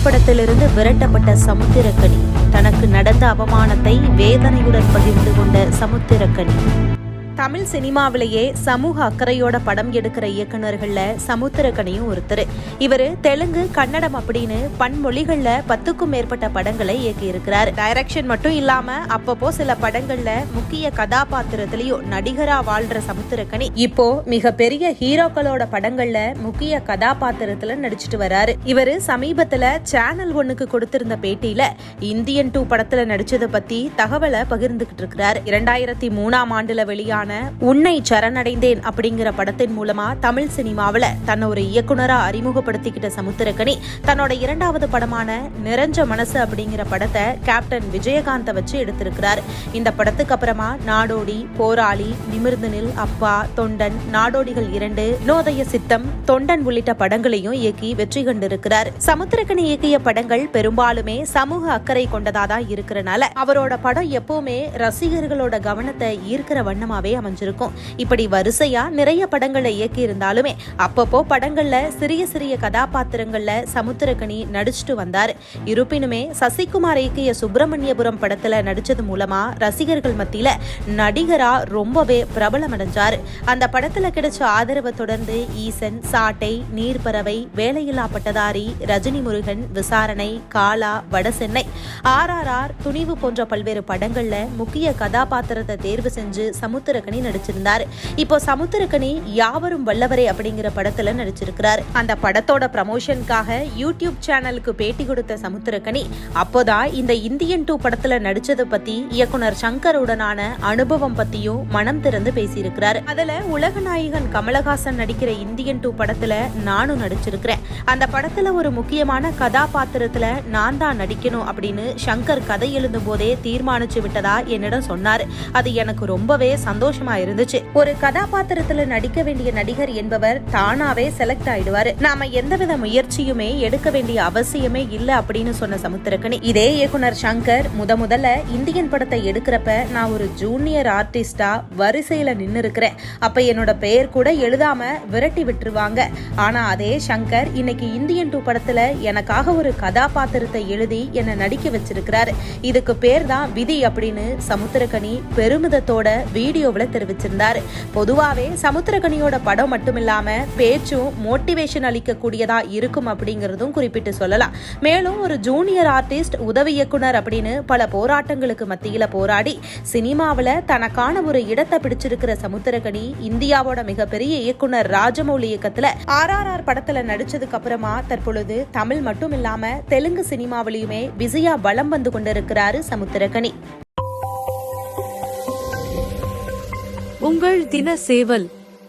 திரைப்படத்திலிருந்து விரட்டப்பட்ட சமுத்திரக்கனி. தனக்கு நடந்த அவமானத்தை வேதனையுடன் பகிர்ந்து கொண்ட சமுத்திரக்கனி. தமிழ் சினிமாவிலேயே சமூக அக்கறையோட படம் எடுக்கிற இயக்குனர்கள்ல சமுத்திரக்கனியும் ஒருத்தர். இவர் தெலுங்கு கன்னடம் அப்படின்னு பன்மொழிகள்ல பத்துக்கும் மேற்பட்ட படங்களை இயக்கியிருக்கிறார். டைரக்ஷன் மட்டும் இல்லாம அப்பப்போ சில படங்கள்ல முக்கிய கதாபாத்திரத்திலையும் நடிகரா வாழ்ற சமுத்திரக்கனி இப்போ மிகப்பெரிய ஹீரோக்களோட படங்கள்ல முக்கிய கதாபாத்திரத்துல நடிச்சிட்டு வராரு. இவர் சமீபத்துல சேனல் ஒன்னுக்கு கொடுத்திருந்த பேட்டியில இந்தியன் டூ படத்துல நடிச்சதை பத்தி தகவலை பகிர்ந்துகிட்டு இருக்கிறார். இரண்டாயிரத்தி மூணாம் ஆண்டுல வெளியான உன்னை சரணடைந்தேன் அப்படிங்கிற படத்தின் மூலமா தமிழ் சினிமாவில் தன்னை ஒரு இயக்குனரா அறிமுகப்படுத்திக்கிட்ட சமுத்திரக்கனி தன்னோட இரண்டாவது படமான நிறைஞ்ச மனசு அப்படிங்கிற படத்தை கேப்டன் விஜயகாந்தை வச்சு எடுத்திருக்கிறார். இந்த படத்துக்கு அப்புறமா நாடோடி போராளி நிமிர்ந்து நில் அப்பா தொண்டன் நாடோடிகள் இரண்டு நோதய சித்தம் தொண்டன் உள்ளிட்ட படங்களையும் இயக்கி வெற்றி கண்டிருக்கிறார். சமுத்திரக்கனி இயக்கிய படங்கள் பெரும்பாலுமே சமூக அக்கறை கொண்டதா தான் இருக்கிறனால அவரோட படம் எப்பவுமே ரசிகர்களோட கவனத்தை ஈர்க்கிற வண்ணமாவே அமைஞ்சிருக்கும். இப்படி வரிசையா நிறைய படங்களை இயக்கி இருந்தாலுமே அப்பப்போ படங்கள்ல சிறிய சிறிய கதாபாத்திரங்கள்ல சமுத்திரகனி நடிச்சுட்டு வந்தார். இருப்பினுமே சசிகுமார் இயக்கிய சுப்பிரமணியபுரம் படத்துல நடிச்சது மூலமா ரசிகர்கள் மத்தியில நடிகரா ரொம்பவே பிரபலமடைஞ்சார். அந்த படத்துல கிடைச்ச ஆதரவை தொடர்ந்து ஈசன் சாட்டை நீர்பறவை வேலையில்லா பட்டதாரி ரஜினி முருகன் விசாரணை காலா வடசென்னை ஆர் துணிவு போன்ற பல்வேறு படங்கள்ல முக்கிய கதாபாத்திரத்தை தேர்வு செஞ்சு சமுத்திரக்கனி நடிச்சிருந்தார். இப்போ சமுத்திரக்கனி யாவரும் வல்லவரே அப்படிங்கிற படத்துல நடிச்சிருக்கிறார். அந்த படத்தோட ப்ரமோஷனுக்காக யூடியூப் சேனலுக்கு பேட்டி கொடுத்த சமுத்திரக்கனி அப்போதான் இந்த இந்தியன் டூ படத்துல நடிச்சதை பத்தி இயக்குனர் சங்கருடனான அனுபவம் பத்தியும் மனம் திறந்து பேசியிருக்கிறார். அதுல உலக நாயகன் கமலஹாசன் நடிக்கிற இந்தியன் டூ படத்துல நானும் நடிச்சிருக்கிறேன். அந்த படத்துல ஒரு முக்கியமான கதாபாத்திரத்துல நான் தான் நடிக்கணும் அப்படின்னு சங்கர் கதை எழுதும் போதே தீர்மானிச்சு விட்டதா என்னிடம் சொன்னார். அது எனக்கு ரொம்பவே சந்தோஷமா இருந்துச்சு. ஒரு கதாபாத்திரத்துல நடிக்க வேண்டிய நடிகர் என்பவர் தானாவே செலக்ட் ஆயிடுவாரு. நாம எந்தவித முயற்சியுமே எடுக்க வேண்டிய அவசியமே இல்ல அப்படின்னு சொன்ன சமுத்திரக்கணி. இதே இயக்குனர் சங்கர் முத முதல்ல இந்தியன் படத்தை எடுக்கிறப்ப நான் ஒரு ஜூனியர் ஆர்டிஸ்டா வரிசையில நின்னு இருக்கிறேன் அப்ப என்னோட பெயர் கூட எழுதாம விரட்டி விட்டுருவாங்க. ஆனா அதே சங்கர் இன்னைக்கு இந்தியன் டூ படத்துல எனக்காக ஒரு கதாபாத்திரத்தை எழுதி என்னை நடிக்க வச்சிருக்கிறாரு. இதுக்கு பேர் தான் விதி அப்படின்னு சமுத்திரகனி பெருமிதத்தோட வீடியோவில் தெரிவிச்சிருந்தாரு. பொதுவாகவே சமுத்திரகனியோட படம் மட்டும் இல்லாம பேச்சும் மோட்டிவேஷன் அளிக்கக்கூடியதாக இருக்கும் அப்படிங்கிறதும் குறிப்பிட்டு சொல்லலாம். மேலும் ஒரு ஜூனியர் ஆர்டிஸ்ட் உதவி இயக்குனர் அப்படின்னு பல போராட்டங்களுக்கு மத்தியில் போராடி சினிமாவில் தனக்கான ஒரு இடத்தை பிடிச்சிருக்கிற சமுத்திரகனி இந்தியாவோட மிகப்பெரிய இயக்குனர் ராஜமௌலி இயக்கத்துல ஆர்ஆர்ஆர் படத்தில் நடிச்சதுக்கு அப்புறமா தற்பொழுது தமிழ் மட்டும் இல்லாம தெலுங்கு சினிமாவிலையுமே பிஸியா வலம் வந்து கொண்டிருக்கிறாரு சமுத்திரகனி உங்கள் தின சேவல்